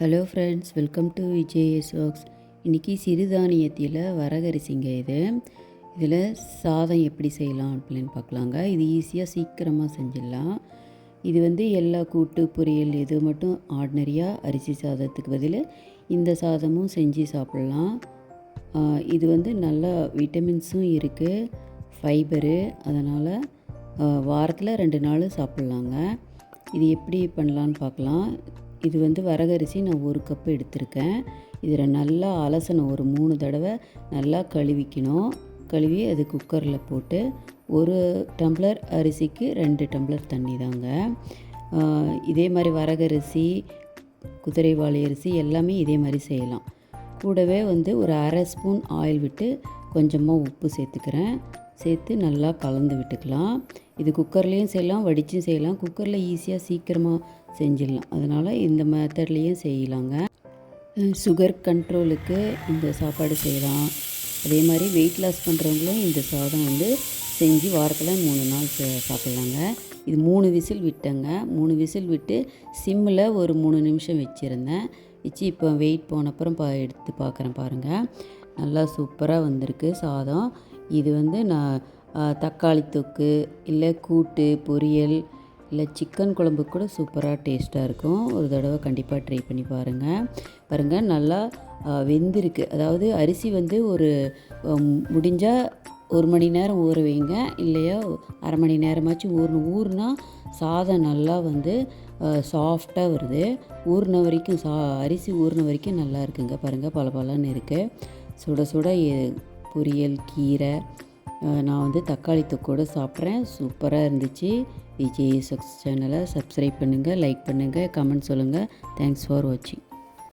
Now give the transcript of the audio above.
Hello friends welcome to VJS works இன்றைக்கி சிறுதானியத்தில் வரகரிசிங்க இது. இதில் சாதம் எப்படி செய்யலாம் அப்படின்னு பார்க்கலாங்க. இது ஈஸியாக சீக்கிரமாக செஞ்சிடலாம். இது வந்து எல்லா கூட்டு பொரியல் இது மட்டும் ஆர்டினரியாக அரிசி சாதத்துக்கு பதில் இந்த சாதமும் செஞ்சு சாப்பிட்லாம். இது வந்து நல்லா விட்டமின்ஸும் இருக்குது ஃபைபரு அதனால் வாரத்தில் ரெண்டு நாள் சாப்பிட்லாங்க. இது எப்படி பண்ணலான்னு பார்க்கலாம். இது வந்து வரகரிசி நான் ஒரு கப்பு எடுத்திருக்கேன். இதில் நல்லா அலசணும். ஒரு மூணு தடவை நல்லா கழுவிக்கணும். கழுவி அது குக்கரில் போட்டு ஒரு டம்ளர் அரிசிக்கு ரெண்டு டம்ளர் தண்ணி தாங்க. இதே மாதிரி வரகரிசி குதிரைவாளி அரிசி எல்லாமே இதே மாதிரி செய்யலாம். கூடவே வந்து ஒரு அரை ஸ்பூன் ஆயில் விட்டு கொஞ்சமாக உப்பு சேர்த்துக்கிறேன். சேர்த்து நல்லா கலந்து விட்டுக்கலாம். இது குக்கர்லேயும் செய்யலாம் வடிச்சும் செய்யலாம். குக்கரில் ஈஸியாக சீக்கிரமாக செஞ்சிடலாம். அதனால் இந்த மெத்தட்லேயும் செய்யலாங்க. சுகர் கண்ட்ரோலுக்கு இந்த சாப்பாடு செய்யலாம். அதே மாதிரி வெயிட் லாஸ் பண்ணுறவங்களும் இந்த சாதம் வந்து செஞ்சு வாரத்தில் மூணு நாள் சாப்பிட்லாங்க. இது மூணு விசில் விட்டேங்க. மூணு விசில் விட்டு சிம்மில் ஒரு மூணு நிமிஷம் வச்சுருந்தேன். வச்சு இப்போ வெயிட் போனப்புறம் பா எடுத்து பார்க்குறேன் பாருங்கள் நல்லா சூப்பராக வந்திருக்கு சாதம். இது வந்து நான் தக்காளி தொக்கு இல்லை கூட்டு பொரியல் இல்லை சிக்கன் குழம்பு கூட சூப்பராக டேஸ்ட்டாக இருக்கும். ஒரு தடவை கண்டிப்பாக ட்ரை பண்ணி பாருங்கள் பாருங்கள் நல்லா வெந்திருக்கு. அதாவது அரிசி வந்து ஒரு முடிஞ்சால் ஒரு மணி நேரம் ஊற வைங்க. இல்லையா அரை மணி நேரமாச்சும் ஊறணும். ஊறுனா சாதம் நல்லா வந்து சாஃப்டாக வருது. ஊறின வரைக்கும் சா அரிசி ஊறின வரைக்கும் நல்லா இருக்குங்க. பாருங்கள் பல இருக்குது சுட சுட பொரியல் கீரை நான் வந்து தக்காளி தொக்கோடு சாப்பிட்றேன். சூப்பராக இருந்துச்சு. விஜய் சக்ஸ் சேனலை சப்ஸ்கிரைப் பண்ணுங்கள் லைக் பண்ணுங்கள் கமெண்ட் சொல்லுங்கள் தேங்க்ஸ் ஃபார் வாட்சிங்